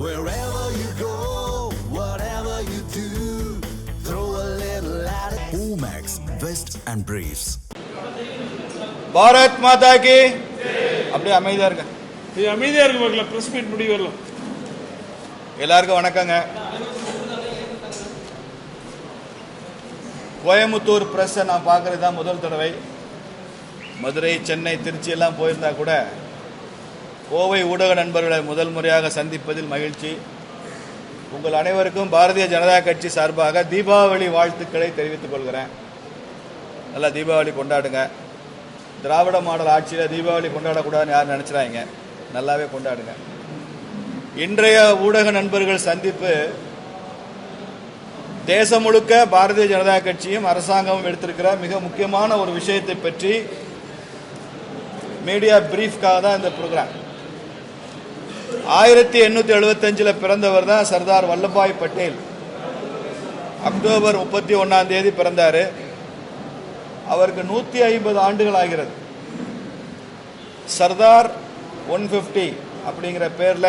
Wherever you go, whatever you do, throw a little at it. Omax, Vest and Briefs. Bharat மாதா கி. அப்படியே அமைதியா இருங்க. இது அமைதியா இருக்கு பார்க்கலாம் பிரஸ் மீட் முடிவு வரலாம் எல்லாருக்கும் வணக்கங்க. கோயமுத்தூர் பிரஸ்ஸை நான் பார்க்கறது தான் முதல் தடவை. மதுரை சென்னை திருச்சி எல்லாம் போயிருந்தா கூட கோவை ஊடக நண்பர்களை முதல் முறையாக சந்திப்பதில் மகிழ்ச்சி. உங்கள் அனைவருக்கும் பாரதிய ஜனதா கட்சி சார்பாக தீபாவளி வாழ்த்துக்களை தெரிவித்துக் கொள்கிறேன். நல்லா தீபாவளி கொண்டாடுங்க. திராவிட மாடல் ஆட்சியில் தீபாவளி கொண்டாடக்கூடாதுன்னு யாரும் நினச்சிடாங்க நல்லாவே கொண்டாடுங்க. இன்றைய ஊடக நண்பர்கள் சந்திப்பு தேசம் முழுக்க பாரதிய ஜனதா கட்சியும் அரசாங்கமும் எடுத்திருக்கிற மிக முக்கியமான ஒரு விஷயத்தை பற்றி மீடியா பிரீஃப்காக தான் இந்த ப்ரோக்ராம். ஆயிரத்தி எண்ணூத்தி எழுபத்தஞ்சுல பிறந்தவர் தான் சர்தார் வல்லபாய் பட்டேல். அக்டோபர் முப்பத்தி ஒன்னாம் தேதி பிறந்தாரு. அவருக்கு நூத்தி ஐம்பது ஆண்டுகள் ஆகிறது. சர்தார் ஒன் பிப்டி அப்படிங்கிற பேர்ல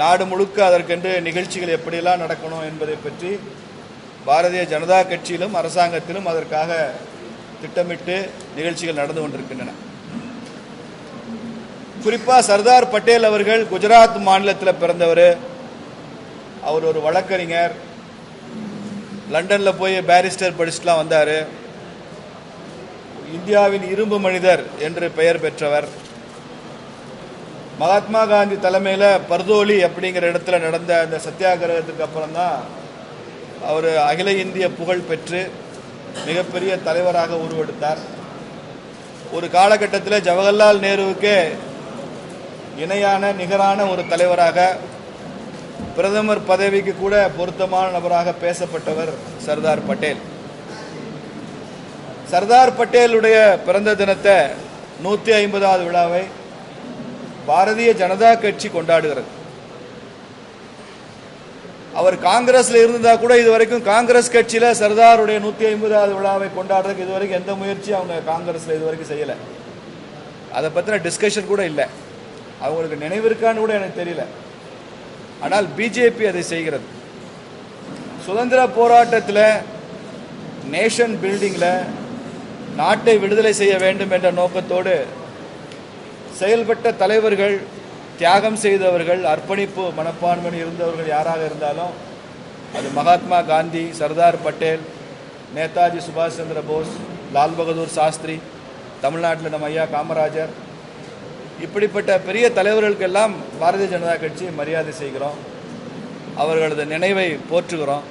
நாடு முழுக்க அதற்கென்று நிகழ்ச்சிகள் எப்படியெல்லாம் நடக்கணும் என்பதை பற்றி பாரதிய ஜனதா கட்சியிலும் அரசாங்கத்திலும் அதற்காக திட்டமிட்டு நிகழ்ச்சிகள் நடந்து கொண்டிருக்கின்றன. குறிப்பாக சர்தார் பட்டேல் அவர்கள் குஜராத் மாநிலத்தில் பிறந்தவர். அவர் ஒரு வழக்கறிஞர். லண்டனில் போய் பேரிஸ்டர் படிச்சுட்டுலாம் வந்தார். இந்தியாவின் இரும்பு மனிதர் என்று பெயர் பெற்றவர். மகாத்மா காந்தி தலைமையில் பர்தோலி அப்படிங்கிற இடத்துல நடந்த அந்த சத்தியாகிரகத்துக்கு அப்புறம் தான் அவர் அகில இந்திய புகழ் பெற்று மிகப்பெரிய தலைவராக உருவெடுத்தார். ஒரு காலகட்டத்தில் ஜவஹர்லால் நேருவுக்கே இணையான நிகரான ஒரு தலைவராக பிரதமர் பதவிக்கு கூட பொருத்தமான நபராக பேசப்பட்டவர் சர்தார் பட்டேல். சர்தார் பட்டேலுடைய பிறந்த தினத்தை நூற்றி ஐம்பதாவது விழாவை பாரதிய ஜனதா கட்சி கொண்டாடுகிறது. அவர் காங்கிரஸ்ல இருந்தா கூட இது வரைக்கும் காங்கிரஸ் கட்சியில சர்தாருடைய நூத்தி ஐம்பதாவது விழாவை கொண்டாடுறதுக்கு இது வரைக்கும் எந்த முயற்சியும் அவங்க காங்கிரஸ்ல இது வரைக்கும் செய்யல. அதை பத்தின டிஸ்கஷன் கூட இல்லை. அவங்களுக்கு நினைவு இருக்கான்னு கூட எனக்கு தெரியல. ஆனால் பிஜேபி அதை செய்கிறது. சுதந்திர போராட்டத்தில் நேஷன் பில்டிங்கில் நாட்டை விடுதலை செய்ய வேண்டும் என்ற நோக்கத்தோடு செயல்பட்ட தலைவர்கள் தியாகம் செய்தவர்கள் அர்ப்பணிப்பு மனப்பான்மை இருந்தவர்கள் யாராக இருந்தாலும் அது மகாத்மா காந்தி சர்தார் பட்டேல் நேதாஜி சுபாஷ் சந்திர போஸ் லால் பகதூர் சாஸ்திரி தமிழ்நாட்டில் நம்ம ஐயா காமராஜர் இப்படிப்பட்ட பெரிய தலைவர்களுக்கெல்லாம் பாரதிய ஜனதா கட்சி மரியாதை செய்கிறோம். அவர்களது நினைவை போற்றுகிறோம்.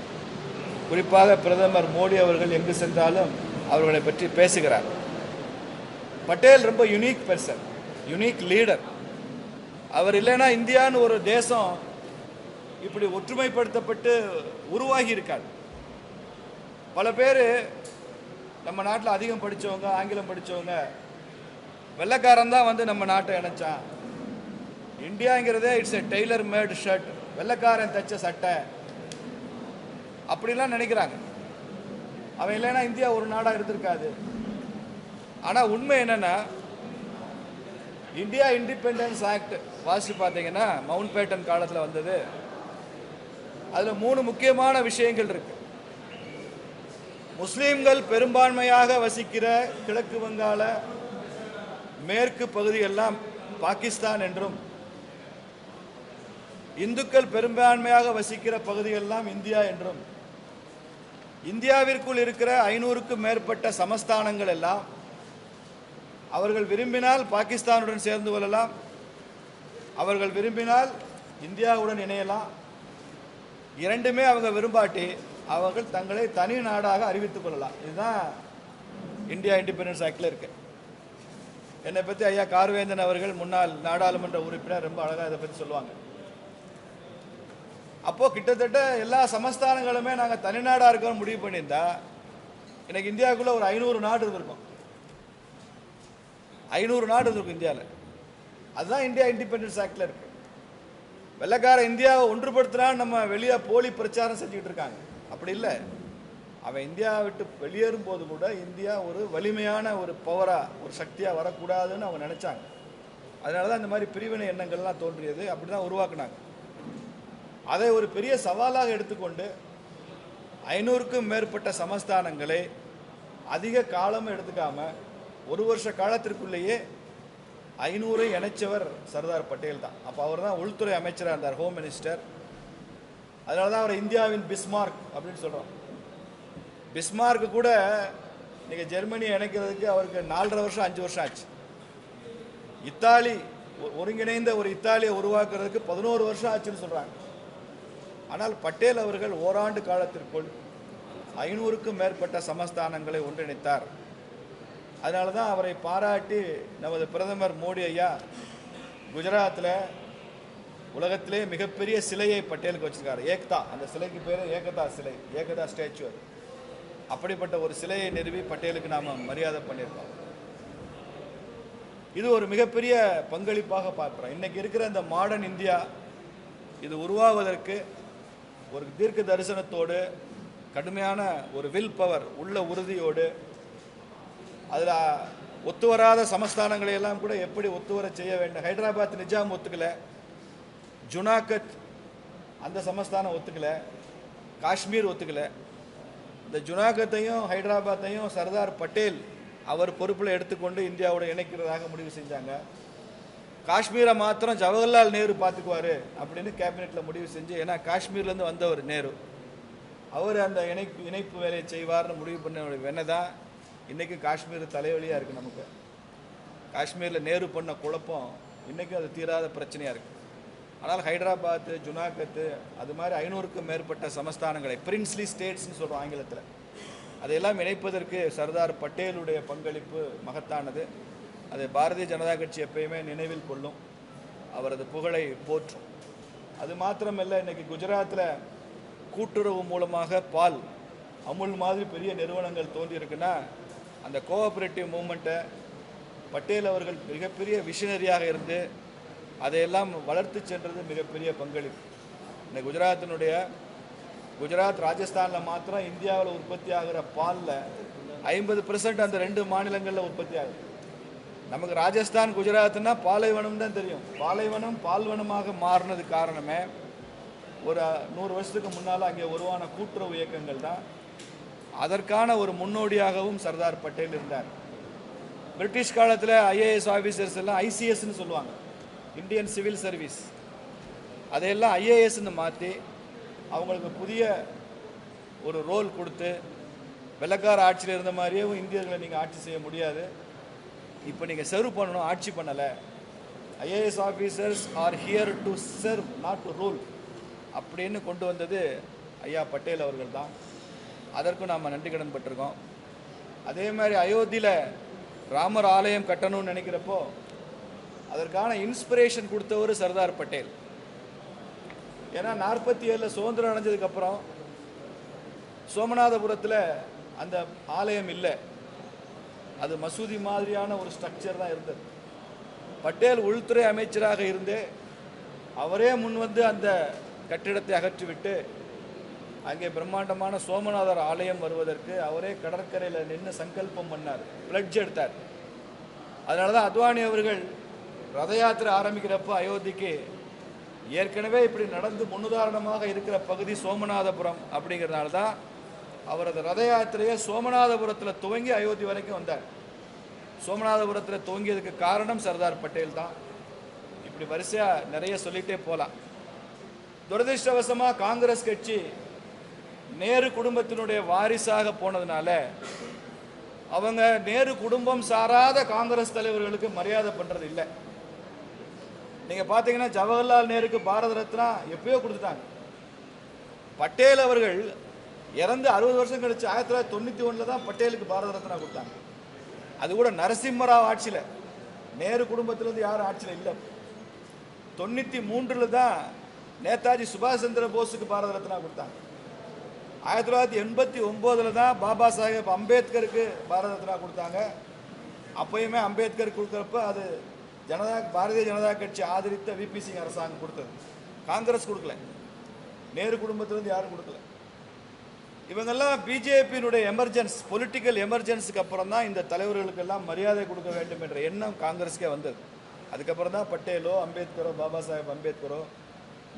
குறிப்பாக பிரதமர் மோடி அவர்கள் எங்கு சென்றாலும் அவர்களை பற்றி பேசுகிறார். பட்டேல் ரொம்ப யுனிக் பர்சன் யுனிக் லீடர் அவர் இல்லைன்னா இந்தியான்னு ஒரு தேசம் இப்படி ஒற்றுமைப்படுத்தப்பட்டு உருவாகி இருக்காது பல பேர் நம்ம நாட்டில் அதிகம் படித்தவங்க ஆங்கிலம் படித்தவங்க வெள்ளைக்காரன் தான் வந்து நம்ம நாட்டை இணைச்சான். இந்தியாங்கிறதே it's a tailor made shirt வெள்ளைக்காரன் தைச்ச சட்டை. அப்படிலாம் நினைக்கிறாங்க. அவன் இல்லைன்னா இந்தியா ஒரு நாடாக இருந்திருக்காது. ஆனால் உண்மை என்னன்னா இந்தியா இண்டிபெண்டன்ஸ் ஆக்ட் வாசித்து பார்த்தீங்கன்னா மவுண்ட் பேட்டன் காலத்தில் வந்தது. அதில் மூணு முக்கியமான விஷயங்கள் இருக்கு. முஸ்லீம்கள் பெரும்பான்மையாக வசிக்கிற கிழக்கு வங்காள மேற்கு பகுதியெல்லாம் பாகிஸ்தான் என்றும் இந்துக்கள் பெரும்பான்மையாக வசிக்கிற பகுதியெல்லாம் இந்தியா என்றும் இந்தியாவிற்குள் இருக்கிற ஐநூறுக்கும் மேற்பட்ட சமஸ்தானங்கள் எல்லாம் அவர்கள் விரும்பினால் பாகிஸ்தானுடன் சேர்ந்து கொள்ளலாம் அவர்கள் விரும்பினால் இந்தியாவுடன் இணையலாம். இரண்டுமே அவங்க விரும்பாட்டி அவர்கள் தங்களை தனி நாடாக அறிவித்துக் கொள்ளலாம். இதுதான் இந்தியா இண்டிபெண்டன்ஸ் ஆக்டில் இருக்குது என்னை பற்றி ஐயா கார்வேந்தன் அவர்கள் முன்னாள் நாடாளுமன்ற உறுப்பினர் ரொம்ப அழகாக இதை பற்றி சொல்லுவாங்க. அப்போது கிட்டத்தட்ட எல்லா சமஸ்தானங்களுமே நாங்கள் தனிநாடாக இருக்கோம்னு முடிவு பண்ணியிருந்தா எனக்கு இந்தியாவுக்குள்ளே ஒரு ஐநூறு நாடு இருந்திருக்கும். ஐநூறு நாடு இருந்திருக்கும் இந்தியாவில். அதுதான் இந்தியா இண்டிபெண்டன்ஸ் ஆக்டில் இருக்கு. வெள்ளக்கார இந்தியாவை ஒன்றுபடுத்தினா நம்ம வெளியே போலி பிரச்சாரம் செஞ்சுக்கிட்டு இருக்காங்க. அப்படி இல்லை. அவன் இந்தியா விட்டு வெளியேறும் போது கூட இந்தியா ஒரு வலிமையான ஒரு பவராக ஒரு சக்தியாக வரக்கூடாதுன்னு அவங்க நினச்சாங்க. அதனால தான் இந்த மாதிரி பிரிவினை எண்ணங்கள்லாம் தோன்றியது. அப்படி தான் உருவாக்குனாங்க. அதை ஒரு பெரிய சவாலாக எடுத்துக்கொண்டு ஐநூறுக்கும் மேற்பட்ட சமஸ்தானங்களை அதிக காலம் எடுத்துக்காமல் ஒரு வருஷ காலத்திற்குள்ளேயே ஐநூறை இணைச்சவர் சர்தார் பட்டேல் தான். அப்போ அவர் தான் உள்துறை அமைச்சராக இருந்தார் ஹோம் மினிஸ்டர் அதனால தான் அவர் இந்தியாவின் பிஸ்மார்க் அப்படின்னு சொல்கிறோம் பிஸ்மார்க்கு கூட இன்றைக்கி ஜெர்மனி இணைக்கிறதுக்கு அவருக்கு நாலரை வருஷம் அஞ்சு வருஷம் ஆச்சு. இத்தாலி ஒருங்கிணைந்த ஒரு இத்தாலியை உருவாக்குறதுக்கு பதினோரு வருஷம் ஆச்சுன்னு சொல்கிறாங்க ஆனால் பட்டேல் அவர்கள் ஓராண்டு காலத்திற்குள் ஐநூறுக்கும் மேற்பட்ட சமஸ்தானங்களை ஒன்றிணைத்தார். அதனால தான் அவரை பாராட்டி நமது பிரதமர் மோடி ஐயா குஜராத்தில் உலகத்திலே மிகப்பெரிய சிலையை பட்டேலுக்கு வச்சுருக்காரு. ஏக்தா அந்த சிலைக்கு பேர் ஏகதா சிலை ஏகதா ஸ்டாச்சு அது. அப்படிப்பட்ட ஒரு சிலையை நிறுவி பட்டேலுக்கு நாம் மரியாதை பண்ணியிருக்கோம். இது ஒரு மிகப்பெரிய பங்களிப்பாக பார்க்குறோம். இன்னைக்கு இருக்கிற இந்த மாடர்ன் இந்தியா இது உருவாவதற்கு ஒரு தீர்க்க தரிசனத்தோடு கடுமையான ஒரு வில் பவர் உள்ள உறுதியோடு அதில் ஒத்து வராத சமஸ்தானங்களை எல்லாம் கூட எப்படி ஒத்து வர செய்ய வேண்டும்? ஹைதராபாத் நிஜாம் ஒத்துக்கல. ஜுனாகத் அந்த சமஸ்தானம் ஒத்துக்கல. காஷ்மீர் ஒத்துக்கல. இந்த ஜுனாகத்தையும் ஹைதராபாத்தையும் சர்தார் பட்டேல் அவர் பொறுப்பில் எடுத்துக்கொண்டு இந்தியாவோட இணைக்கிறதாக முடிவு செஞ்சாங்க. காஷ்மீரை மாத்திரம் ஜவஹர்லால் நேரு பார்த்துக்குவாரு அப்படின்னு கேபினெட்டில் முடிவு செஞ்சு ஏன்னா காஷ்மீர்லேருந்து வந்தவர் நேரு. அவர் அந்த இணைப்பு இணைப்பு வேலையை செய்வார்னு முடிவு பண்ண வெண்ணை தான் இன்றைக்கும் காஷ்மீர் தலைவலியாக இருக்குது நமக்கு. காஷ்மீரில் நேரு பண்ண குழப்பம் இன்றைக்கும் அது தீராத பிரச்சனையாக இருக்குது ஆனால் ஹைதராபாத் ஜுனாகத்து அது மாதிரி ஐநூறுக்கும் மேற்பட்ட சமஸ்தானங்களை பிரின்ஸ்லி ஸ்டேட்ஸ்னு சொல்கிறோம் ஆங்கிலத்தில். அதையெல்லாம் இணைப்பதற்கு சர்தார் பட்டேலுடைய பங்களிப்பு மகத்தானது. அதை பாரதிய ஜனதா கட்சி எப்பயுமே நினைவில் கொள்ளும். அவரது புகழை போற்றும். அது மாத்திரமல்ல இன்றைக்கி குஜராத்தில் கூட்டுறவு மூலமாக பால் அமுல் மாதிரி பெரிய நிறுவனங்கள் தோன்றியிருக்குன்னா அந்த கோஆபரேட்டிவ் மூமெண்ட்டை பட்டேல் அவர்கள் மிகப்பெரிய விஷனரியாக இருந்து அதையெல்லாம் வளர்த்து சென்றது மிகப்பெரிய பங்களிப்பு. இந்த குஜராத்தினுடைய குஜராத் ராஜஸ்தானில் மாத்திரம் இந்தியாவில் உற்பத்தி ஆகிற பாலில் ஐம்பது அந்த ரெண்டு மாநிலங்களில் உற்பத்தி ஆகுது. நமக்கு ராஜஸ்தான் குஜராத்னா பாலைவனம் தான் தெரியும். பாலைவனம் பால்வனமாக மாறினது காரணமே ஒரு நூறு வருஷத்துக்கு முன்னால் அங்கே உருவான கூட்டுறவு இயக்கங்கள் தான். அதற்கான ஒரு முன்னோடியாகவும் சர்தார் பட்டேல் இருந்தார். பிரிட்டிஷ் காலத்தில் ஐஏஎஸ் ஆஃபீஸர்ஸ் எல்லாம் ஐசிஎஸ்ன்னு சொல்லுவாங்க. இந்தியன் சிவில் சர்வீஸ் அதையெல்லாம் ஐஏஎஸ்ன்னு மாற்றி அவங்களுக்கு புதிய ஒரு ரோல் கொடுத்து வெள்ளக்கார ஆட்சியில் இருந்த மாதிரியே இந்தியர்களை நீங்கள் ஆட்சி செய்ய முடியாது. இப்போ நீங்கள் சர்வ் பண்ணணும் ஆட்சி பண்ணலை. IAS officers are here to serve not to rule அப்படின்னு கொண்டு வந்தது ஐயா பட்டேல் அவர்கள் தான். அதற்கும் நாம் நன்றி கடன் பட்டிருக்கோம். அதே மாதிரி அயோத்தியில் ராமர் ஆலயம் கட்டணும்னு நினைக்கிறப்போ அதற்கான இன்ஸ்பிரேஷன் கொடுத்தவர் சர்தார் பட்டேல். ஏன்னா நாற்பத்தி ஏழில் சுதந்திரம் அடைஞ்சதுக்கப்புறம் சோமநாதபுரத்தில் அந்த ஆலயம் இல்லை. அது மசூதி மாதிரியான ஒரு ஸ்ட்ரக்சர் தான் இருந்தது. பட்டேல் உள்துறை அமைச்சராக இருந்தே அவரே முன் வந்து அந்த கட்டிடத்தை அகற்றிவிட்டு அங்கே பிரம்மாண்டமான சோமநாதர் ஆலயம் வருவதற்கு அவரே கடற்கரையில் நின்று சங்கல்பம் பண்ணார் பிளட்ஜ் எடுத்தார். அதனால தான் அத்வானி அவர்கள் ரத யாத்திரை ஆரம்பிக்கிறப்போ அயோத்திக்கு ஏற்கனவே இப்படி நடந்து முன்னுதாரணமாக இருக்கிற பகுதி சோமநாதபுரம் அப்படிங்கிறதுனால தான் அவரது ரத யாத்திரையை சோமநாதபுரத்தில் துவங்கி அயோத்தி வரைக்கும் வந்தார். சோமநாதபுரத்தில் துவங்கியதுக்கு காரணம் சர்தார் பட்டேல் தான். இப்படி வரிசையாக நிறைய சொல்லிகிட்டே போகலாம் துரதிருஷ்டவசமாக காங்கிரஸ் கட்சி நேரு குடும்பத்தினுடைய வாரிசாக போனதுனால அவங்க நேரு குடும்பம் சாராத காங்கிரஸ் தலைவர்களுக்கு மரியாதை பண்ணுறது இல்லை நீங்கள் பார்த்தீங்கன்னா ஜவஹர்லால் நேருக்கு பாரத ரத்னா எப்பயோ கொடுத்துட்டாங்க. பட்டேல் அவர்கள் இறந்து அறுபது வருஷம் கழிச்சு ஆயிரத்தி தொள்ளாயிரத்தி தொண்ணூற்றி ஒன்றில் தான் பட்டேலுக்கு பாரத ரத்னா கொடுத்தாங்க. அது கூட நரசிம்மராவ் ஆட்சியில். நேரு குடும்பத்திலேருந்து யாரும் ஆட்சியில் இல்லை. தொண்ணூற்றி மூன்றில் தான் நேதாஜி சுபாஷ் சந்திர போஸுக்கு பாரத ரத்னா கொடுத்தாங்க. ஆயிரத்தி தொள்ளாயிரத்தி எண்பத்தி ஒம்போதில் தான் பாபா சாஹேப் அம்பேத்கருக்கு பாரத ரத்னா கொடுத்தாங்க. அப்பயுமே அம்பேத்கர் கொடுக்குறப்ப அது ஜனதா பாரதிய ஜனதா கட்சி ஆதரித்த விபி சிங் அரசாங்கம் கொடுத்தது. காங்கிரஸ் கொடுக்கல. நேரு குடும்பத்திலிருந்து யாரும் கொடுக்கல. இவங்கெல்லாம் பிஜேபியினுடைய எமர்ஜென்ஸ் பொலிட்டிக்கல் எமர்ஜென்ஸுக்கு அப்புறம் தான் இந்த தலைவர்களுக்கெல்லாம் மரியாதை கொடுக்க வேண்டும் என்ற எண்ணம் காங்கிரஸுக்கே வந்தது. அதுக்கப்புறம் தான் பட்டேலோ அம்பேத்கரோ பாபா சாஹேப் அம்பேத்கரோ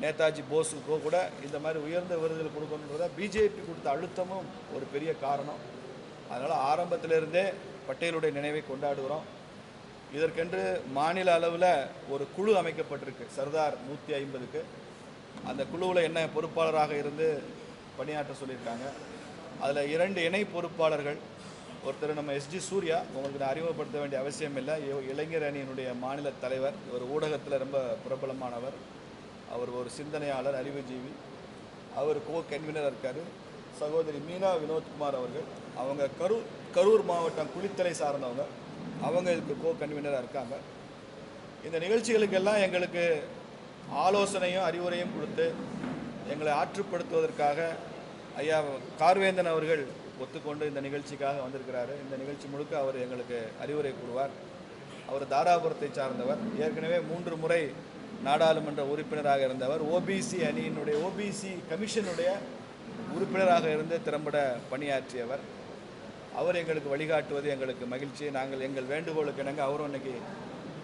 நேதாஜி போஸுக்கோ கூட இந்த மாதிரி உயர்ந்த விருதுகள் கொடுக்கணுன்றத பிஜேபி கொடுத்த அழுத்தமும் ஒரு பெரிய காரணம். அதனால் ஆரம்பத்திலிருந்தே பட்டேலுடைய நினைவை கொண்டாடுகிறோம். இதற்கென்று மாநில அளவில் ஒரு குழு அமைக்கப்பட்டிருக்கு சர்தார் நூற்றி ஐம்பதுக்கு. அந்த குழுவில் என்ன பொறுப்பாளராக இருந்து பணியாற்ற சொல்லியிருக்காங்க. அதில் இரண்டு இணை பொறுப்பாளர்கள் ஒருத்தர் நம்ம எஸ்ஜி சூர்யா உங்களுக்கு நான் அறிமுகப்படுத்த வேண்டிய அவசியம் இல்லை. இளைஞர் அணியினுடைய மாநில தலைவர் இவர் ஊடகத்தில் ரொம்ப பிரபலமானவர். அவர் ஒரு சிந்தனையாளர் அறிவுஜீவி. அவர் கோ கன்வீனராக இருக்கார். சகோதரி மீனா வினோத்குமார் அவர்கள். அவங்க கரூர் கரூர் மாவட்டம் குளித்தலை சார்ந்தவங்க. அவங்க இதுக்கு கோ கன்வீனராக இருக்காங்க. இந்த நிகழ்ச்சிகளுக்கெல்லாம் எங்களுக்கு ஆலோசனையும் அறிவுரையும் கொடுத்து எங்களை ஆற்றுப்படுத்துவதற்காக ஐயா கார்வேந்தன் அவர்கள் ஒத்துக்கொண்டு இந்த நிகழ்ச்சிக்காக வந்திருக்கிறாரு. இந்த நிகழ்ச்சி முழுக்க அவர் எங்களுக்கு அறிவுரை கூறுவார். அவர் தாராபுரத்தை சார்ந்தவர். ஏற்கனவே மூன்று முறை நாடாளுமன்ற உறுப்பினராக இருந்தவர். ஓபிசி அணியினுடைய ஓபிசி கமிஷனுடைய உறுப்பினராக இருந்து திறம்பட பணியாற்றியவர். அவர் எங்களுக்கு வழிகாட்டுவது எங்களுக்கு மகிழ்ச்சி. நாங்கள் எங்கள் வேண்டுகோளுக்கு இணங்க அவரும் இன்னைக்கு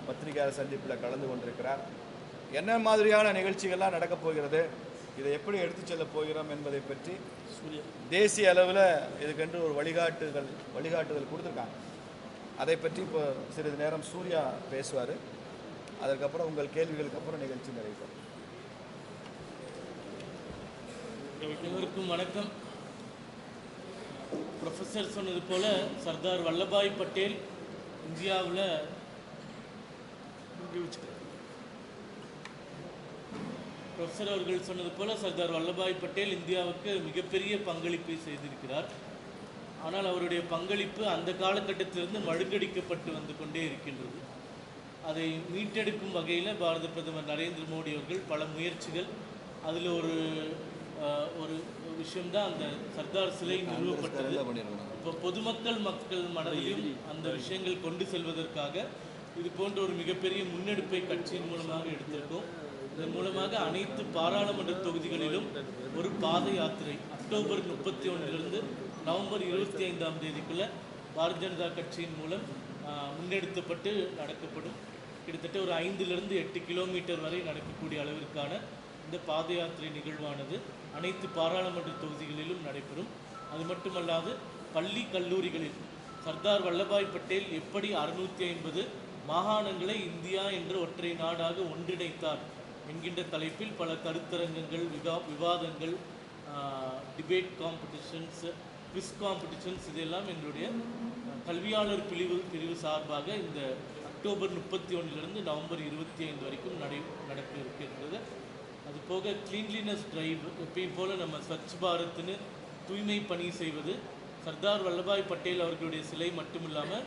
பத்திரிகையாளர் சந்திப்பில் கலந்து கொண்டிருக்கிறார். என்ன மாதிரியான நிகழ்ச்சிகள்லாம் நடக்கப் போகிறது? இதை எப்படி எடுத்துச் செல்லப் போகிறோம் என்பதை பற்றி தேசிய அளவில் இதுக்கென்று ஒரு வழிகாட்டுதல் வழிகாட்டுதல் கொடுத்துருக்காங்க. அதை பற்றி இப்போ சிறிது நேரம் சூர்யா பேசுவார். அதற்கப்புறம் உங்கள் கேள்விகளுக்கு அப்புறம் நிகழ்ச்சி நிறைவேறும் அனைவருக்கும் வணக்கம். ப்ரொஃபஸர் சொன்னது போல் சர்தார் வல்லபாய் பட்டேல் இந்தியாவில் ப்ரொஃபஸர் அவர்கள் சொன்னது போல் சர்தார் வல்லபாய் பட்டேல் இந்தியாவுக்கு மிகப்பெரிய பங்களிப்பை செய்திருக்கிறார். ஆனால் அவருடைய பங்களிப்பு அந்த காலகட்டத்திலிருந்து மழுங்கடிக்கப்பட்டு வந்து கொண்டே இருக்கின்றது. அதை மீட்டெடுக்கும் வகையில் பாரத பிரதமர் நரேந்திர மோடி அவர்கள் பல முயற்சிகள் அதில் ஒரு ஒரு விஷயம்தான் அந்த சர்தார் சிலை நிறுவப்பட்டது. இப்போ பொதுமக்கள் மக்கள் மனதிலும் அந்த விஷயங்கள் கொண்டு செல்வதற்காக இது போன்ற ஒரு மிகப்பெரிய முன்னெடுப்பை கட்சியின் மூலமாக எடுத்திருக்கோம். இதன் மூலமாக அனைத்து பாராளுமன்ற தொகுதிகளிலும் ஒரு பாத யாத்திரை அக்டோபர் முப்பத்தி ஒன்றிலிருந்து நவம்பர் இருபத்தி ஐந்தாம் தேதிக்குள்ள பாரதிய ஜனதா கட்சியின் மூலம் ஆஹ், முன்னெடுக்கப்பட்டு நடக்கப்படும். கிட்டத்தட்ட ஒரு ஐந்திலிருந்து எட்டு கிலோமீட்டர் வரை நடக்கக்கூடிய அளவிற்கான இந்த பாத யாத்திரை நிகழ்வானது அனைத்து பாராளுமன்ற தொகுதிகளிலும் நடைபெறும். அது மட்டுமல்லாது பள்ளி கல்லூரிகளில் சர்தார் வல்லபாய் பட்டேல் எப்படி அறுநூற்றி ஐம்பது மாகாணங்களை இந்தியா என்ற ஒற்றை நாடாக ஒன்றிணைத்தார் என்கின்ற தலைப்பில் பல கருத்தரங்கங்கள் விவா விவாதங்கள் டிபேட் காம்படிஷன்ஸ் குவிஸ் காம்படிஷன்ஸ் இதெல்லாம் எங்களுடைய கல்வியாளர் பிரிவு பிரிவு சார்பாக இந்த அக்டோபர் முப்பத்தி ஒன்றிலிருந்து நவம்பர் இருபத்தி ஐந்து வரைக்கும் நடை நடக்க இருக்கின்றது. அது போக கிளீன்லினஸ் டிரைவ் எப்பயும் போல நம்ம ஸ்வச் பாரத்னு தூய்மை பணி செய்வது. சர்தார் வல்லபாய் பட்டேல் அவர்களுடைய சிலை மட்டும் இல்லாமல்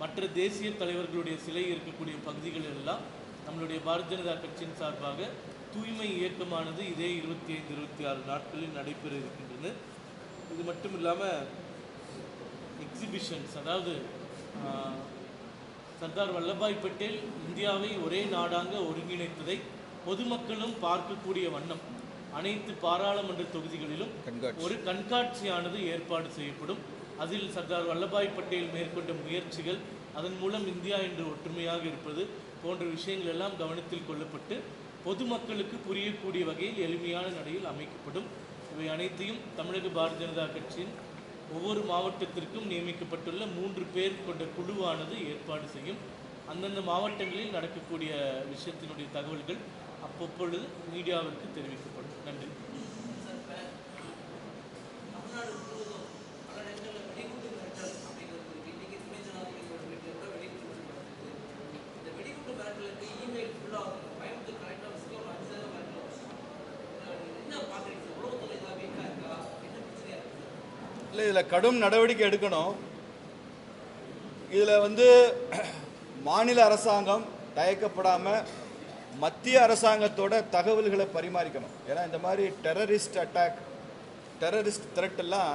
மற்ற தேசிய தலைவர்களுடைய சிலை இருக்கக்கூடிய பகுதிகள் எல்லாம் நம்மளுடைய பாரதிய ஜனதா கட்சியின் சார்பாக தூய்மை இயக்கமானது இதே இருபத்தி ஐந்து இருபத்தி ஆறு நாட்களில் நடைபெற இருக்கின்றது. இது மட்டும் இல்லாமல் எக்ஸிபிஷன்ஸ் அதாவது சர்தார் வல்லபாய் பட்டேல் இந்தியாவை ஒரே நாடாக ஒருங்கிணைத்ததை பொதுமக்களும் பார்க்கக்கூடிய வண்ணம். அனைத்து பாராளுமன்ற தொகுதிகளிலும் ஒரு கண்காட்சியானது ஏற்பாடு செய்யப்படும். அதில் சர்தார் வல்லபாய் பட்டேல் மேற்கொண்ட முயற்சிகள் அதன் மூலம் இந்தியா என்று ஒற்றுமையாக இருப்பது போன்ற விஷயங்கள் எல்லாம் கவனத்தில் கொள்ளப்பட்டு பொதுமக்களுக்கு புரியக்கூடிய வகையில் எளிமையான நடையில் அமைக்கப்படும். இவை அனைத்தையும் தமிழக பாரதிய ஜனதா கட்சியின் ஒவ்வொரு மாவட்டத்திற்கும் நியமிக்கப்பட்டுள்ள மூன்று பேர் கொண்ட குழுவானது ஏற்பாடு செய்யும். அந்தந்த மாவட்டங்களில் நடக்கக்கூடிய விஷயத்தினுடைய தகவல்கள் அப்பப்பொழுது மீடியாவிற்கு தெரிவிக்கப்படும். நன்றி. இல்லை இதில் கடும் நடவடிக்கை எடுக்கணும். இதில் வந்து மாநில அரசாங்கம் தயக்கப்படாமல் மத்திய அரசாங்கத்தோட தகவல்களை பரிமாறிக்கணும். ஏன்னா இந்த மாதிரி டெரரிஸ்ட் அட்டாக் டெரரிஸ்ட் த்ரெட் எல்லாம்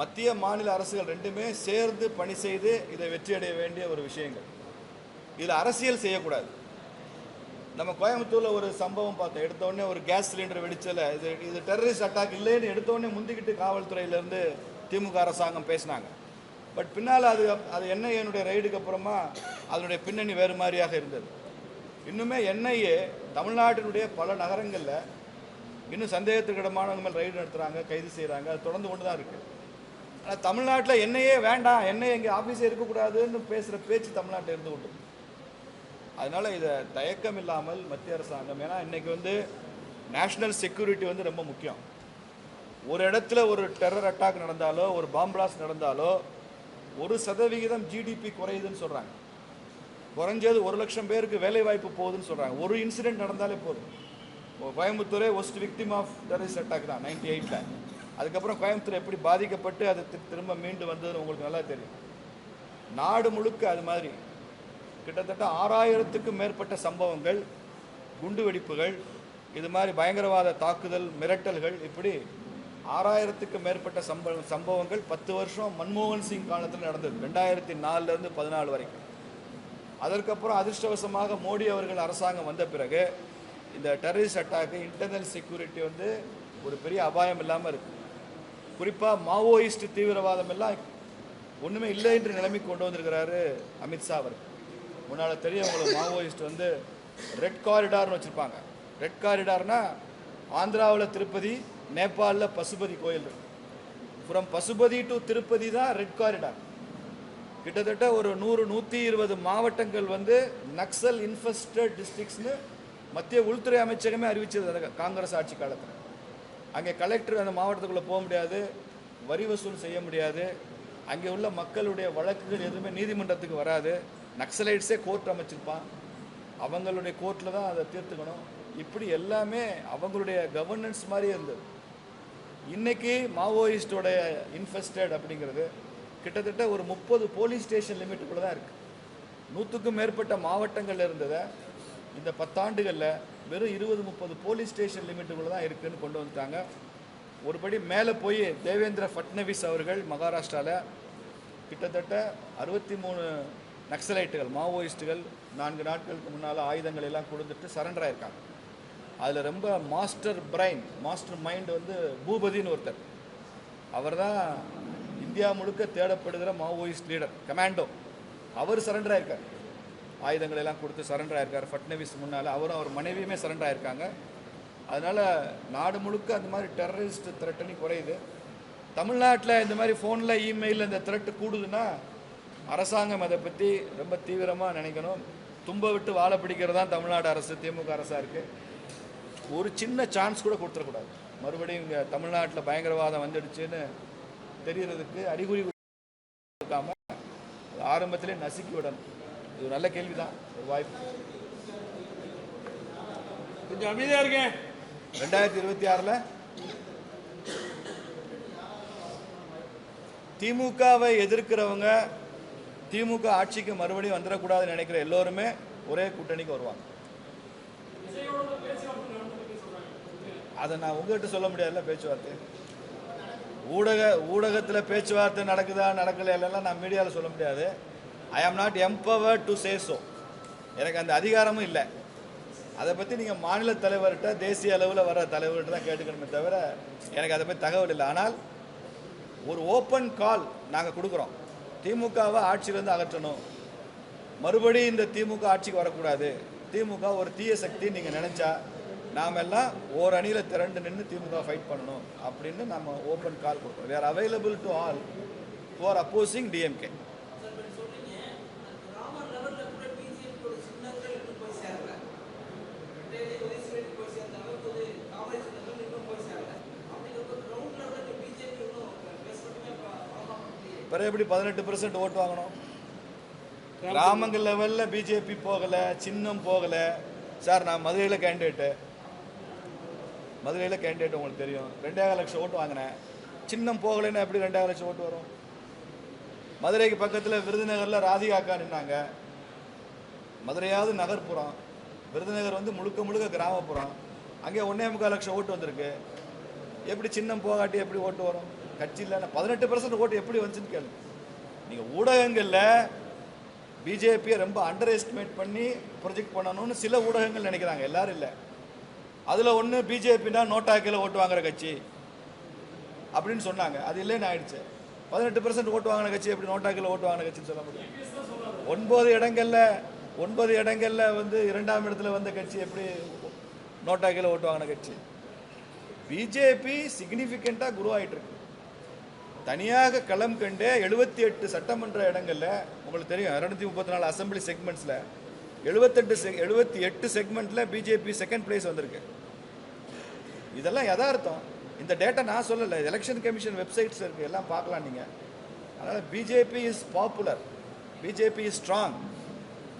மத்திய மாநில அரசுகள் ரெண்டுமே சேர்ந்து பணி செய்து இதை வெற்றியடைய வேண்டிய ஒரு விஷயங்கள். இதில் அரசியல் செய்யக்கூடாது. நம்ம கோயம்புத்தூரில் ஒரு சம்பவம் பார்த்தோம். எடுத்தோடனே ஒரு கேஸ் சிலிண்டர் வெடிச்சல இது இது டெரரிஸ்ட் அட்டாக் இல்லைன்னு எடுத்தோடனே முந்திக்கிட்டு காவல்துறையிலேருந்து திமுக அரசாங்கம் பேசினாங்க. பட் பின்னால் அது அது என்ஐஏனுடைய ரைடுக்கு அப்புறமா அதனுடைய பின்னணி வேறு மாதிரியாக இருந்தது. இன்னுமே என்ஐஏ தமிழ்நாட்டினுடைய பல நகரங்களில் இன்னும் சந்தேகத்துக்கிடமானவங்க மேலே ரைடு நடத்துகிறாங்க கைது செய்கிறாங்க அது தொடர்ந்து கொண்டு தான் இருக்குது ஆனால் தமிழ்நாட்டில் என்ஐஏ வேண்டாம். என்ஐஏ எங்கள் ஆஃபீஸே இருக்கக்கூடாதுன்னு பேசுகிற பேச்சு தமிழ்நாட்டில் இருந்து கொண்டு அதனால் இதை தயக்கம் இல்லாமல் மத்திய அரசாங்கம் ஏன்னா இன்றைக்கி வந்து நேஷ்னல் செக்யூரிட்டி வந்து ரொம்ப முக்கியம். ஒரு இடத்துல ஒரு டெரர் அட்டாக் நடந்தாலோ ஒரு பாம்பிளாஸ் நடந்தாலோ ஒரு சதவிகிதம் ஜிடிபி குறையுதுன்னு சொல்கிறாங்க குறைஞ்சது ஒரு லட்சம் பேருக்கு வேலை வாய்ப்பு போகுதுன்னு சொல்கிறாங்க ஒரு இன்சிடென்ட் நடந்தாலே போதும். கோயம்புத்தூரே worst victim of terrorist attack தான் நைன்டி எயிட்டில் அதுக்கப்புறம் கோயம்புத்தூர் எப்படி பாதிக்கப்பட்டு அது திரும்ப மீண்டு வந்ததுன்னு உங்களுக்கு நல்லா தெரியும். நாடு முழுக்க அது மாதிரி. கிட்டத்தட்ட ஆறாயிரத்துக்கும் மேற்பட்ட சம்பவங்கள் குண்டு வெடிப்புகள் இது மாதிரி பயங்கரவாத தாக்குதல் மிரட்டல்கள் இப்படி ஆறாயிரத்துக்கு மேற்பட்ட சம்ப சம்பவங்கள் பத்து வருஷம் மன்மோகன் சிங் காலத்தில் நடந்தது. ரெண்டாயிரத்தி நாலுலேருந்து பதினாலு வரைக்கும். அதற்கப்புறம் அதிர்ஷ்டவசமாக மோடி அவர்கள் அரசாங்கம் வந்த பிறகு இந்த டெரரிஸ்ட் அட்டாக்கு இன்டர்னல் செக்யூரிட்டி வந்து ஒரு பெரிய அபாயம் இல்லாமல் இருக்குது குறிப்பாக மாவோயிஸ்ட் தீவிரவாதம் எல்லாம் ஒன்றுமே இல்லை என்று நிலைமை கொண்டு வந்திருக்கிறாரு அமித்ஷா அவர் முன்னால் தெரியும் உங்களுக்கு மாவோயிஸ்ட் வந்து ரெட் காரிடார்னு வச்சுருப்பாங்க. ரெட் காரிடார்னா ஆந்திராவில் திருப்பதி நேபாளில் பசுபதி கோயில் இருக்கு. ஃப்ரம் பசுபதி டு திருப்பதி தான் ரெட் காரிடார் கிட்டத்தட்ட ஒரு நூறு நூற்றி இருபது மாவட்டங்கள் வந்து நக்சல் இன்ஃபெஸ்டட் டிஸ்ட்ரிக்ஸ்னு மத்திய உள்துறை அமைச்சகமே அறிவிச்சது. அந்த காங்கிரஸ் ஆட்சி காலத்தில். அங்கே கலெக்டர் அந்த மாவட்டத்துக்குள்ளே போக முடியாது வரி வசூல் செய்ய முடியாது. அங்கே உள்ள மக்களுடைய வழக்குகள் எதுவுமே நீதிமன்றத்துக்கு வராது. நக்சலைட்ஸே கோர்ட் அமைச்சிருப்பான். அவங்களுடைய கோர்ட்டில் தான் அதை தீர்த்துக்கணும். இப்படி எல்லாமே அவங்களுடைய கவர்னன்ஸ் மாதிரி இருந்தது. இன்றைக்கி மாவோயிஸ்டோடைய இன்ஃபெஸ்டட் அப்படிங்கிறது கிட்டத்தட்ட ஒரு முப்பது போலீஸ் ஸ்டேஷன் லிமிட்டுக்குள்ள தான் இருக்குது நூற்றுக்கும் மேற்பட்ட மாவட்டங்கள் இருந்ததை இந்த பத்தாண்டுகளில் வெறும் இருபது முப்பது போலீஸ் ஸ்டேஷன் லிமிட்டுக்குள்ள தான் இருக்குதுன்னு கொண்டு வந்துட்டாங்க. ஒருபடி மேலே போய் தேவேந்திர ஃபட்னவிஸ் அவர்கள் மகாராஷ்டிராவில் கிட்டத்தட்ட அறுபத்தி மூணு நக்சலைட்டுகள் மாவோயிஸ்ட்டுகள் நான்கு நாட்களுக்கு முன்னால் ஆயுதங்கள் எல்லாம் கொடுத்துட்டு சரண்டர் ஆயிருக்காங்க. அதில் ரொம்ப மாஸ்டர் பிரைன் மாஸ்டர் மைண்ட் வந்து பூபதின்னு ஒருத்தர். அவர் தான் இந்தியா முழுக்க தேடப்படுகிற மாவோயிஸ்ட் லீடர் கமாண்டோ அவர் சரண்டர் ஆயிருக்கார். ஆயுதங்களை எல்லாம் கொடுத்து சரண்டர் ஆயிருக்கார். ஃபட்னவிஸ் முன்னால் அவரும் அவர் மனைவியுமே சரண்டர் ஆயிருக்காங்க. அதனால் நாடு முழுக்க அந்த மாதிரி டெரரிஸ்ட் த்ரெட்டனி குறையுது. தமிழ்நாட்டில் இந்த மாதிரி ஃபோனில் இமெயிலில் இந்த த்ரெட்டு கூடுதுன்னா அரசாங்கம் அதை பற்றி ரொம்ப தீவிரமாக நினைக்கணும். தும்ப விட்டு வாழ பிடிக்கிறது தான் தமிழ்நாடு அரசு திமுக அரசாக இருக்குது ஒரு சின்ன சான்ஸ் கூட கொடுத்துடக்கூடாது. மறுபடியும் இங்கே தமிழ்நாட்டில் பயங்கரவாதம் வந்துடுச்சுன்னு தெரியறதுக்கு அறிகுறி கொடுக்காம ஆரம்பத்திலே நசுக்கி விடணும். இது ஒரு நல்ல கேள்வி தான் ஒரு வாய்ப்பு. கொஞ்சம் அமைதியா இருக்கேன் ரெண்டாயிரத்தி இருபத்தி ஆறில் திமுகவை எதிர்க்கிறவங்க திமுக ஆட்சிக்கு மறுபடியும் வந்துடக்கூடாதுன்னு நினைக்கிற எல்லோருமே ஒரே கூட்டணிக்கு வருவாங்க. அதை நான் உங்ககிட்ட சொல்ல முடியாதுல்ல பேச்சுவார்த்தை. ஊடக ஊடகத்தில் பேச்சுவார்த்தை நடக்குதா நடக்கல இல்லைன்னா நான் மீடியாவில் சொல்ல முடியாது. I am not empower to say so. எனக்கு அந்த அதிகாரமும் இல்லை. அதை பற்றி நீங்கள் மாநில தலைவர்கிட்ட தேசிய அளவில் வர தலைவர்கிட்ட தான் கேட்டுக்கணுமே தவிர எனக்கு அதை பற்றி தகவல் இல்லை. ஆனால் ஒரு ஓப்பன் கால் நாங்கள் கொடுக்குறோம். திமுகவை ஆட்சியிலேருந்து அகற்றணும். மறுபடியும் இந்த திமுக ஆட்சிக்கு வரக்கூடாது. திமுக ஒரு தீய சக்தி நீங்கள் நினச்சா நாம் எல்லாம் ஓர் அணியில் திரண்டு நின்று திமுக ஃபைட் பண்ணணும் அப்படின்னு நம்ம ஓப்பன் கால் கொடுக்குறோம் where available to all for opposing DMK பிறகு எப்படி பதினெட்டு பெர்சன்ட் ஓட்டு வாங்கணும்? கிராமங்கள். லெவலில் பிஜேபி போகலை சின்னம் போகலை. சார் நான் மதுரையில் கேண்டிடேட்டு மதுரையில் கேண்டிடேட் உங்களுக்கு தெரியும். ரெண்டாயிரம் லட்சம் ஓட்டு வாங்கினேன். சின்னம் போகலைன்னா எப்படி ரெண்டாயிரம் லட்சம் ஓட்டு வரும்? மதுரைக்கு பக்கத்தில் விருதுநகரில் ராதிகா அக்கா நின்னாங்க. மதுரையாவது நகர்ப்புறம். விருதுநகர் வந்து முழுக்க முழுக்க கிராமப்புறம். அங்கே ஒன்றே முக்கால் லட்சம் ஓட்டு வந்திருக்கு. எப்படி சின்னம் போகாட்டி எப்படி ஓட்டு வரும்? கட்சி இல்லைன்னா பதினெட்டு பர்சன்ட் ஓட்டு எப்படி வந்துச்சுன்னு கேளு. நீங்கள் ஊடகங்களில் பிஜேபியை ரொம்ப அண்டர் எஸ்டிமேட் பண்ணி ப்ரொஜெக்ட் பண்ணணும்னு சில ஊடகங்கள் நினைக்கிறாங்க. எல்லாரும் இல்லை. அதில் ஒன்று பிஜேபின்னா நோட்டாக்கில் ஓட்டு வாங்குற கட்சி அப்படின்னு சொன்னாங்க. அது இல்லைன்னு ஆயிடுச்சு. பதினெட்டு பர்சன்ட் ஓட்டு வாங்கின கட்சி எப்படி நோட்டாக்கில் ஓட்டு வாங்கின கட்சின்னு சொல்ல முடியும்? ஒன்பது இடங்கள்ல ஒன்பது இடங்களில் வந்து இரண்டாம் இடத்துல வந்த கட்சி எப்படி நோட்டா ஓட்டு வாங்கின கட்சி? பிஜேபி சிக்னிஃபிகண்ட்டாக குருவாயிட்டு இருக்கு தனியாக களம் கண்டு எழுபத்தி எட்டு சட்டமன்ற இடங்களில் உங்களுக்கு தெரியும் இரநூத்தி முப்பத்தி நாலு அசம்பிளி செக்மெண்ட்ஸில் எழுபத்தெட்டு செக் எழுபத்தி எட்டு செக்மெண்ட்டில் பிஜேபி செகண்ட் பிளேஸ் வந்திருக்கு. இதெல்லாம் யதார்த்தம். இந்த டேட்டா நான் சொல்லலை. எலெக்ஷன் கமிஷன் வெப்சைட்ஸ் இருக்கு. எல்லாம் பார்க்கலாம் நீங்க. அதனால் BJP is popular BJP is strong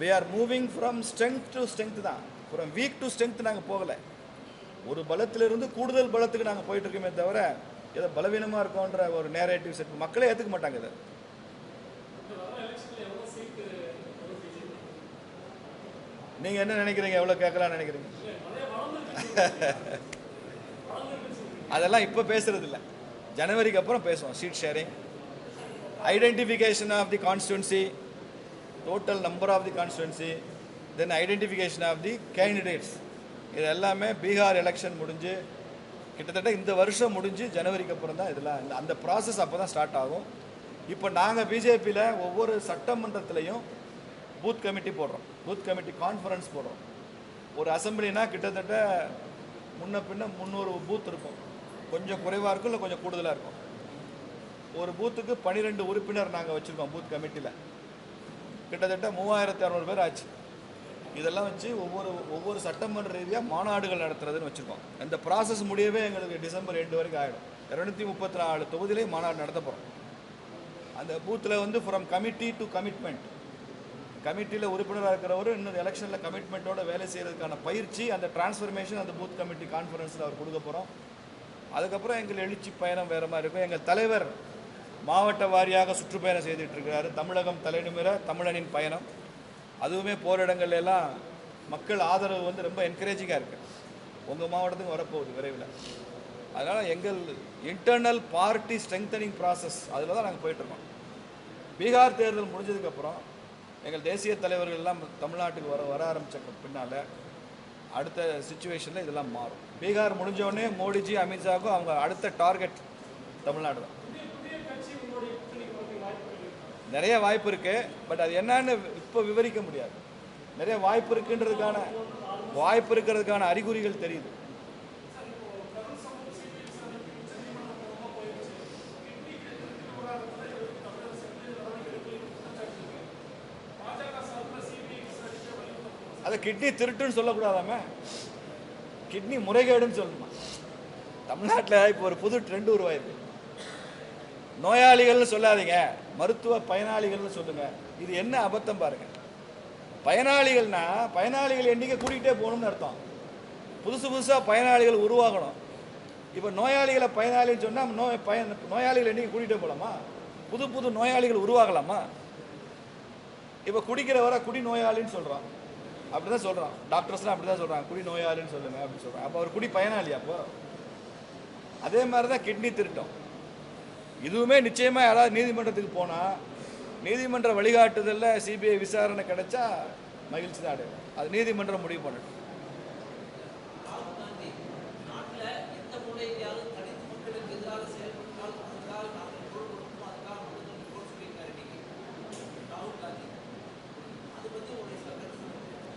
we are moving from strength to strength தான். ஃப்ரம் வீக் டு ஸ்ட்ரென்த் நாங்கள் போகலை. ஒரு பலத்திலிருந்து கூடுதல் பலத்துக்கு நாங்கள் போயிட்டு இருக்கோமே தவிர ஏதோ பலவீனமாக இருக்கோன்ற ஒரு நேரேட்டிவ் செட் மக்களே ஏற்றுக்க மாட்டாங்க இதை. நீங்கள் என்ன நினைக்கிறீங்க? எவ்வளோ கேட்கலான்னு நினைக்கிறீங்க? அதெல்லாம் இப்போ பேசுறது இல்ல ஜனவரிக்கு அப்புறம் பேசுவோம் seat sharing identification of the constituency total number of the constituency then identification of the candidates இது எல்லாமே பீகார் எலெக்ஷன் முடிஞ்சு கிட்டத்தட்ட இந்த வருஷம் முடிஞ்சு ஜனவரிக்கு அப்புறம் தான் இதெல்லாம் அந்த ப்ராசஸ் அப்போ தான் ஸ்டார்ட் ஆகும். இப்போ நாங்கள் பிஜேபியில் ஒவ்வொரு சட்டமன்றத்திலையும் பூத் கமிட்டி போடுறோம். பூத் கமிட்டி கான்ஃபரன்ஸ் போடுறோம். ஒரு அசம்பிளினா கிட்டத்தட்ட முன்ன பின்ன முந்நூறு பூத் இருக்கும். கொஞ்சம் குறைவாக இருக்கும் இல்லை கொஞ்சம் கூடுதலாக இருக்கும். ஒரு பூத்துக்கு பன்னிரெண்டு உறுப்பினர் நாங்கள் வச்சுருக்கோம் பூத் கமிட்டியில் கிட்டத்தட்ட மூவாயிரத்தி அறநூறு பேர் ஆச்சு. இதெல்லாம் வச்சு ஒவ்வொரு ஒவ்வொரு சட்டமன்ற ரீதியாக மாநாடுகள் நடத்துறதுன்னு வச்சுருக்கோம். இந்த ப்ராசஸ் முடியவே எங்களுக்கு டிசம்பர் ரெண்டு வரைக்கும் ஆகிடும் இரநூத்தி முப்பத்தி நாலு தொகுதியிலே மாநாடு நடத்த போகிறோம் அந்த பூத்தில் வந்து ஃப்ரம் கமிட்டி டு கமிட்மெண்ட் கமிட்டியில் உறுப்பினராக இருக்கிறவர் இன்னும் எலெக்ஷனில் கமிட்மெண்ட்டோட வேலை செய்கிறதுக்கான பயிற்சி அந்த டிரான்ஸ்ஃபர்மேஷன் அந்த பூத் கமிட்டி கான்ஃபரன்ஸில் அவர் கொடுக்க போகிறோம் அதுக்கப்புறம் எங்கள் எழுச்சி பயணம் வேறு மாதிரி இருக்கும். எங்கள் தலைவர் மாவட்ட வாரியாக சுற்றுப்பயணம் செய்துட்டு இருக்கிறாரு தமிழகம் தலைநிமிர தமிழனின் பயணம். அதுவுமே போரிடங்கள்ல எல்லாம் மக்கள் ஆதரவு வந்து ரொம்ப என்கரேஜிங்காக இருக்குது உங்கள் மாவட்டத்துக்கு வரப்போகுது விரைவில். அதனால் எங்கள் இன்டர்னல் பார்ட்டி ஸ்ட்ரெங்தனிங் ப்ராசஸ் அதில் தான் நாங்கள் போயிட்டுருக்கோம் பீகார் தேர்தல் முடிஞ்சதுக்கப்புறம் எங்கள் தேசிய தலைவர்கள் எல்லாம் தமிழ்நாட்டுக்கு வர வர ஆரம்பித்த பின்னால் அடுத்த சுச்சுவேஷனில் இதெல்லாம் மாறும். பீகார் முடிஞ்சோடனே மோடிஜி அமித்ஷாவுக்கும் அவங்க அடுத்த டார்கெட் தமிழ்நாடு தான். நிறைய வாய்ப்பு இருக்குது பட் அது என்னன்னு இப்போ விவரிக்க முடியாது. நிறைய வாய்ப்பு இருக்குன்றதுக்கான வாய்ப்பு இருக்கிறதுக்கான அறிகுறிகள் தெரியுது. கிட்னி திருட்டுன்னு சொல்லக்கூடாதாமே? கிட்னி முறைகேடுன்னு சொல்லணுமா? தமிழ்நாட்டில் இப்போ ஒரு புது ட்ரெண்ட் உருவாயிருக்கு. நோயாளிகள்னு சொல்லாதீங்க. மருத்துவ பயனாளிகள்னு சொல்லுங்க. இது என்ன அபத்தம் பாருங்க. பயனாளிகள்னா பயனாளிகள் எண்ணிக்கை கூட்டிகிட்டே போகணும்னு அர்த்தம். புதுசு புதுசாக பயனாளிகள் உருவாகணும். இப்போ நோயாளிகளை பயனாளின்னு சொன்னால் நோய் பயன் நோயாளிகள் எண்ணிக்கை கூட்டிகிட்டே போகலாமா புது புது நோயாளிகள் உருவாகலாமா? இப்போ குடிக்கிறவரை குடி நோயாளின்னு சொல்கிறோம் அப்படி தான் சொல்கிறான் டாக்டர்ஸ்லாம் அப்படி தான் சொல்கிறாங்க குடி நோயாளின்னு சொல்லுங்க அப்படின்னு சொல்கிறாங்க அப்போ அவர் குடி பயனாளி அப்போ? அதே மாதிரி தான் கிட்னி திருட்டம். இதுவுமே நிச்சயமாக யாராவது நீதிமன்றத்துக்கு போனால் நீதிமன்ற வழிகாட்டுதலில் சிபிஐ விசாரணை கிடைச்சா மகிழ்ச்சி தான் அடையும். அது நீதிமன்றம் முடிவு பண்ணட்டும்.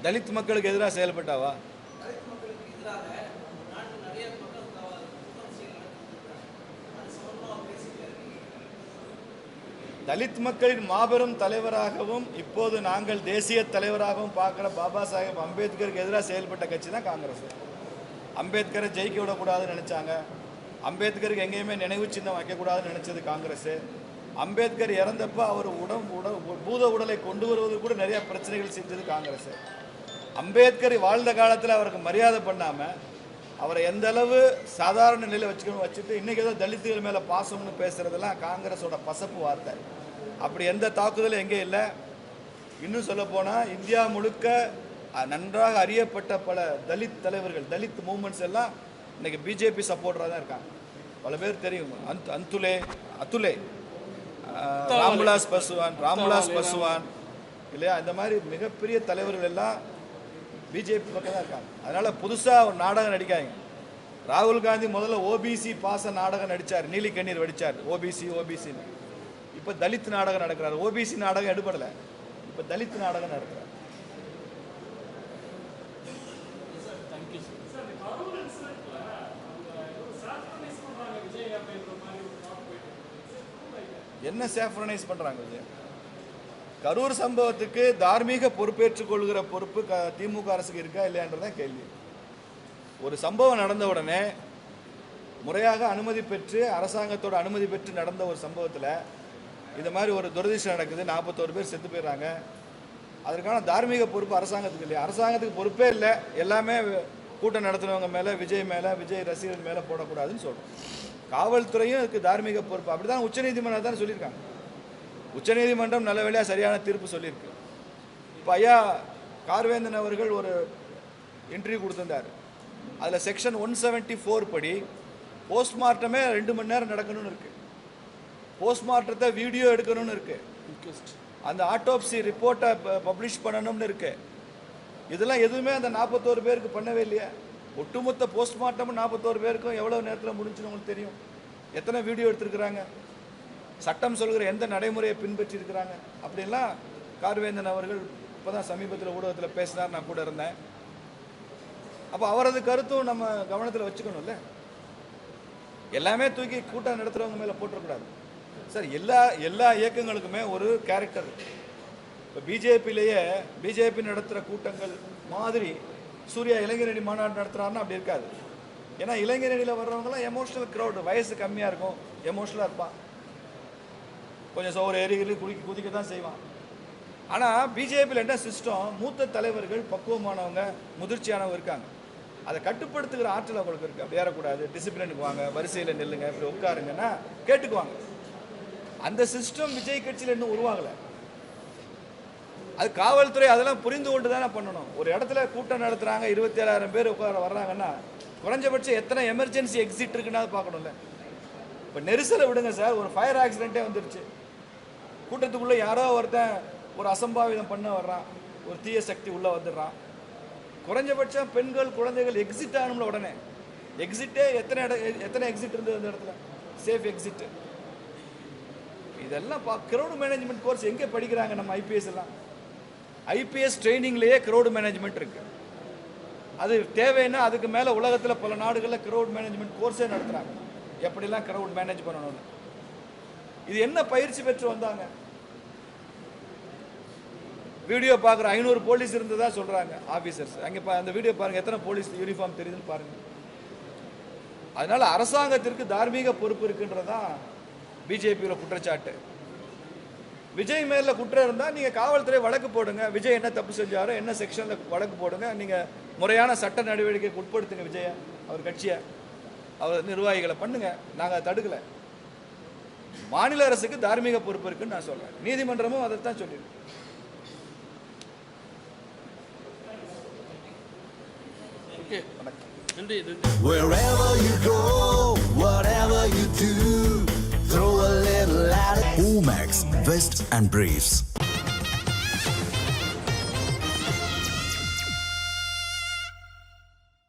தலித் மக்களுக்கு எதிராக செயல்பட்டாவா? தலித் மக்களின் மாபெரும் தலைவராகவும் இப்போது நாங்கள் தேசிய தலைவராகவும் பார்க்குற பாபா சாஹேப் அம்பேத்கருக்கு எதிராக செயல்பட்ட கட்சி தான் காங்கிரஸ். அம்பேத்கரை ஜெயிக்க விடக்கூடாதுன்னு நினச்சாங்க. அம்பேத்கருக்கு எங்கேயுமே நினைவு சின்னம் வைக்கக்கூடாதுன்னு நினச்சது காங்கிரஸ். அம்பேத்கர் இறந்தப்ப அவர் உடம் உடல் பூத உடலை கொண்டு வருவது கூட நிறைய பிரச்சனைகள் செஞ்சது காங்கிரஸ். அம்பேத்கர் வாழ்ந்த காலத்தில் அவருக்கு மரியாதை பண்ணாமல் அவரை எந்த அளவு சாதாரண நிலையில் வச்சுக்கணும் வச்சுட்டு இன்னைக்கு ஏதோ தலித்துகள் மேலே பாசம்னு பேசுறதெல்லாம் காங்கிரஸோட பசப்பு வார்த்தை. அப்படி எந்த தாக்குதலும் எங்கே இல்லை. இன்னும் சொல்ல போனால் இந்தியா முழுக்க நன்றாக அறியப்பட்ட பல தலித் தலைவர்கள் தலித் மூமெண்ட்ஸ் எல்லாம் இன்னைக்கு பிஜேபி சப்போர்ட்டராக தான் இருக்காங்க. பல பேர் தெரியும். அந்த் அந்துலே அத்துலே. அஹ், ராம்விலாஸ் பஸ்வான் ராம்விலாஸ் பஸ்வான் இல்லையா? இந்த மாதிரி மிகப்பெரிய தலைவர்கள் எல்லாம் பிஜேபி பக்கம் தான் இருக்காங்க. அதனால் புதுசாக ஒரு நாடகம் நடிக்காங்க ராகுல் காந்தி முதல்ல ஓபிசி பாச நாடகம் நடித்தார் நீலி கண்ணீர் வடித்தார் ஓபிசி ஓபிசின்னு இப்போ தலித் நாடகம் நடக்கிறார். ஓபிசி நாடகம் எடுபடலை. இப்போ தலித் நாடகம் நடக்கிறார். என்ன சேஃப்ரனைஸ் பண்ணுறாங்க விஜய்? கரூர் சம்பவத்துக்கு தார்மீக பொறுப்பேற்றுக் கொள்கிற பொறுப்பு க திமுக அரசுக்கு இருக்கா இல்லையான்றதான் கேள்வி. ஒரு சம்பவம் நடந்த உடனே முறையாக அனுமதி பெற்று அரசாங்கத்தோட அனுமதி பெற்று நடந்த ஒரு சம்பவத்தில் இந்த மாதிரி ஒரு துரதிர்ஷ்டம் நடக்குது. நாற்பத்தோரு பேர் செத்து போயிடுறாங்க. அதற்கான தார்மீக பொறுப்பு அரசாங்கத்துக்கு இல்லையா. அரசாங்கத்துக்கு பொறுப்பே இல்லை. எல்லாமே கூட்டம் நடத்துனவங்க மேலே விஜய் மேலே விஜய் ரசிகர்கள் மேலே போடக்கூடாதுன்னு சொல்கிறோம் காவல்துறையும் இதுக்கு தார்மீக பொறுப்பு. அப்படி தான் உச்சநீதிமன்றம் தான் சொல்லியிருக்காங்க. உச்சநீதிமன்றம் நல்ல வேளையாக சரியான தீர்ப்பு சொல்லியிருக்கு. இப்போ ஐயா கார்வேந்தன் அவர்கள் ஒரு இன்டர்வியூ கொடுத்திருந்தார். அதில் செக்ஷன் ஒன் செவன்ட்டி ஃபோர் படி போஸ்ட்மார்ட்டமே ரெண்டு மணி நேரம் நடக்கணும்னு இருக்கு. போஸ்ட்மார்ட்டத்தை வீடியோ எடுக்கணும்னு இருக்கு. அந்த ஆட்டோப்சி ரிப்போர்ட்டை பப்ளிஷ் பண்ணணும்னு இருக்கு. இதெல்லாம் எதுவுமே அந்த நாற்பத்தோரு பேருக்கு பண்ணவே இல்லையா. ஒட்டுமொத்த போஸ்ட்மார்ட்டமும் நாற்பத்தோரு பேருக்கும் எவ்வளோ நேரத்தில் முடிஞ்சுன்னு உங்களுக்கு தெரியும்? எத்தனை வீடியோ எடுத்திருக்கிறாங்க? சட்டம் சொல்கிற எந்த நடைமுறையை பின்பற்றியிருக்கிறாங்க? அப்படின்லாம் கார்வேந்தன் அவர்கள் இப்போ தான் சமீபத்தில் ஊடகத்தில் பேசினார் நான் கூட இருந்தேன். அப்போ அவரது கருத்தும் நம்ம கவனத்தில் வச்சுக்கணும்ல? எல்லாமே தூக்கி கூட்டம் நடத்துகிறவங்க மேலே போட்டுறக்கூடாது. சார் எல்லா எல்லா இயக்கங்களுக்குமே ஒரு கேரக்டர் இப்போ பிஜேபியிலேயே பிஜேபி நடத்துகிற கூட்டங்கள் மாதிரி சூர்யா இளைஞரணி மாநாடு நடத்துகிறாருன்னா அப்படி இருக்காது. ஏன்னா இளைஞரணியில் வர்றவங்கலாம் எமோஷனல் க்ரௌடு வயசு கம்மியாக இருக்கும் எமோஷனலாக இருப்பான். கொஞ்சம் சோறு ஏறி குளிக்க குதிக்க தான் செய்வான். ஆனால் பிஜேபியில் என்ன சிஸ்டம் மூத்த தலைவர்கள் பக்குவமானவங்க முதிர்ச்சியானவங்க இருக்காங்க. அதை கட்டுப்படுத்துகிற ஆற்றல் அவங்களுக்கு இருக்குது அப்படி ஏறக்கூடாது. டிசிப்ளினுக்கு வாங்க. வரிசையில் நெல்லுங்க. இப்படி உட்காருங்கன்னா கேட்டுக்குவாங்க. அந்த சிஸ்டம் விஜய் கட்சியில் இன்னும் உருவாகலை. அது காவல்துறை அதெல்லாம் புரிந்து கொண்டு தானே பண்ணணும். ஒரு இடத்துல கூட்டம் நடத்துகிறாங்க இருபத்தி ஏழாயிரம் பேர் உட்கார வர்றாங்கன்னா குறைஞ்சபட்சம் எத்தனை எமர்ஜென்சி எக்ஸிட் இருக்குன்னா பார்க்கணும்ல. இப்போ நெரிசலை விடுங்க சார். ஒரு ஃபயர் ஆக்சிடென்ட்டே வந்துருச்சு. கூட்டத்துக்குள்ளே யாரோ ஒருத்தன் ஒரு அசம்பாவிதம் பண்ண வர்றான். ஒரு தீய சக்தி உள்ளே வந்துடுறான். குறைஞ்சபட்சம் பெண்கள் குழந்தைகள் எக்ஸிட் ஆகணும்ல உடனே. எக்ஸிட்டே எத்தனை இட எத்தனை எக்ஸிட் இருந்தது அந்த இடத்துல? சேஃப் எக்ஸிட்டு இதெல்லாம் பா க்ரௌடு மேனேஜ்மெண்ட் கோர்ஸ் எங்கே படிக்கிறாங்க நம்ம ஐபிஎஸ் எல்லாம்? ஐபிஎஸ் ட்ரைனிங்லேயே க்ரௌடு மேனேஜ்மெண்ட் இருக்குது அது தேவைன்னா அதுக்கு மேலே உலகத்தில் பல நாடுகளில் க்ரௌட் மேனேஜ்மெண்ட் கோர்ஸே நடத்துகிறாங்க எப்படிலாம் க்ரௌட் மேனேஜ் பண்ணணும்னு? இது என்ன பயிற்சி பெற்று வந்தாங்க? வீடியோ பார்க்குற ஐநூறு போலீஸ் இருந்ததா சொல்கிறாங்க ஆஃபீஸர்ஸ் அங்கே பா அந்த வீடியோ பாருங்கள் எத்தனை போலீஸ் யூனிஃபார்ம் தெரியுதுன்னு பாருங்கள் அதனால் அரசாங்கத்திற்கு தார்மீக பொறுப்பு இருக்குன்றதான் பிஜேபியில் குற்றச்சாட்டு. விஜய் மேல குற்றம் இருந்தால் நீங்கள் காவல்துறை வழக்கு போடுங்க. விஜய் என்ன தப்பு செஞ்சாரோ என்ன செக்ஷனில் வழக்கு போடுங்க நீங்கள் முறையான சட்ட நடவடிக்கைக்கு உட்படுத்துங்க விஜயை அவர் கட்சியை. அவர் நிர்வாகிகளை பண்ணுங்கள் நாங்கள் அதை தடுக்கலை. மாநில அரசுக்கு தார்மீக பொறுப்பு இருக்குன்னு நான் சொல்றேன் நீதிமன்றமும் சொல்லியிருக்கு வணக்கம் நன்றி நன்றி Wherever you go, whatever you do, throw a little at it. Omax, Vest and Briefs.